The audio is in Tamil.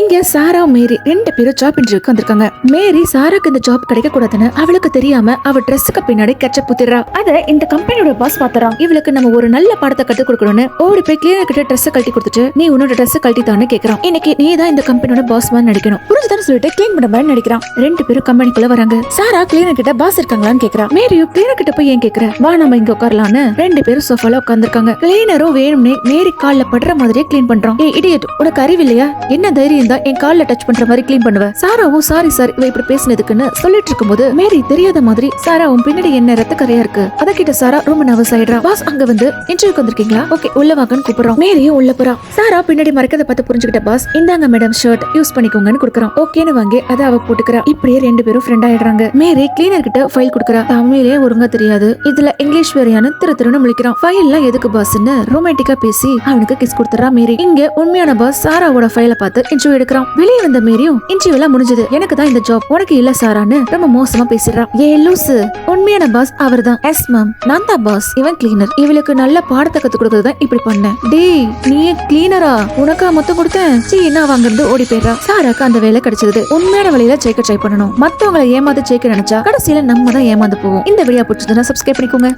இங்க சாரா மேரி ரெண்டு பேரும் ஜாப் இன்டர்வியூக்கு வந்திருக்காங்க. மேரி சாராக்கு இந்த ஜாப் கிடைக்க கூடாதுன்னு அவளுக்கு தெரியாம அவ ட்ரெஸ்ஸுக்கு பின்னாடி கெச்ச புத்திரா அத இந்த கம்பெனியோட பாஸ் பாத்துறான் இவளுக்கு நம்ம ஒரு நல்ல பாடத்தை கத்து கொடுக்கணும்னு ஓடி போய் கிளியர் கிட்ட ட்ரெஸ் கழட்டி கொடுத்துட்டு நீ உன்னோட ட்ரெஸ் கழட்டி தானே கேக்குறான். இன்னைக்கு நீ தான் இந்த கம்பெனியோட பாஸ் மாதிரி நடிக்கணும். புரிஞ்சுதான் சொல்லிட்டு கிளீன் பண்ண மாதிரி நடிக்கிறான். ரெண்டு பேரும் கம்பெனிக்குள்ள வராங்க. சாரா கிளீனர் கிட்ட பாஸ் இருக்காங்களான்னு கேக்குறா. மேரியும் கிளீனர் கிட்ட போய் ஏன் கேக்குற? வா நம்ம இங்க உட்காரலான்னு ரெண்டு பேரும் சோஃபால உட்காந்துருக்காங்க கிளீனரும் வேணும்னே மேரி கால்ல படுற மாதிரியே கிளீன் பண்றான். ஏ இடியட் உனக்கு அறிவில்லையா என்ன தைரியம் இருந்தா என் கால்ல டச் பண்ற மாதிரி க்ளீன் பண்ணுவ. சாராவும் சாரி சார் இவ இப்படி பேசினதுக்குன்னு சொல்லிட்டு இருக்கும்போது மேரி தெரியாத மாதிரி சாரா உன் பின்னாடி என்ன ரத்த கரையா இருக்கு? அத கிட்ட சாரா ரொம்ப நர்வஸ் ஆயிடுறா. பாஸ் அங்க வந்து இன்டர்வியூக்கு வந்திருக்கீங்களா? ஓகே உள்ள வாங்கன்னு கூப்பிடுறோம். மேரியும் உள்ள போறா. சாரா பின்னாடி மறைக்கத பார்த்து புரிஞ்சுக்கிட்ட பாஸ் இந்தாங்க மேடம் ஷர்ட் யூஸ் பண்ணிக்கோங்கன்னு கொடுக்குறான் ஓகேன்னு வாங்கி அதை அவ போட்டுக்கிறா. இப்படியே ரெண்டு பேரும் ஃப்ரெண்ட் ஆயிடுறாங்க. மேரி கிளீனர் கிட்ட ஃபைல் கொடுக்குறா. தமிழே ஒழுங்கா தெரியாது. இதுல இங்கிலீஷ் வேறையான திரு திருன்னு முழிக்கிறான். ஃபைல்லாம் எதுக்கு பாஸ்ன்னு ரொமான்டிக்கா பேசி அவனுக்கு கிஸ் கொடுத்துறா மேரி. இங்க உண்மையான பாஸ் சாராவோட ஃபைல பார்த்து இன்டர்வியூ எடுக்கிறான். வெளியே வந்த மேரியும் இன்டர்வியூ எல்லாம் முடிஞ்சது. எனக்கு தான் இந்த ஜாப் உனக்கு இல்ல சாரான்னு ரொம்ப மோசமா பேசிடுறா ஏ லூசு. உண்மையான பாஸ் அவர்தான். எஸ் மேம் நான் தான் பாஸ் இவன் கிளீனர் இவளுக்கு நல்ல பாடத்தை கத்து கொடுக்கறது தான் இப்படி பண்ணேன். டேய் நீ கிளீனரா உனக்கா மொத்தம் கொடுத்தேன்? சீ என்ன வாங்குறது ஓடி போயிடுறா சாராக்கு அந்த வேலை கிடைச்சது. உண்மையான வழியில ஜெயிக்க ட்ரை பண்ணணும். மத்தவங்களை ஏமாந்து ஜெயிக்க நினைச்சா கடைசியில நம்ம தான் ஏமாந்து போவோம். இந்த வீடியோ பிடிச்சதுன்னா சப்ஸ்கிரைப் பண்ணிக்கோங்க.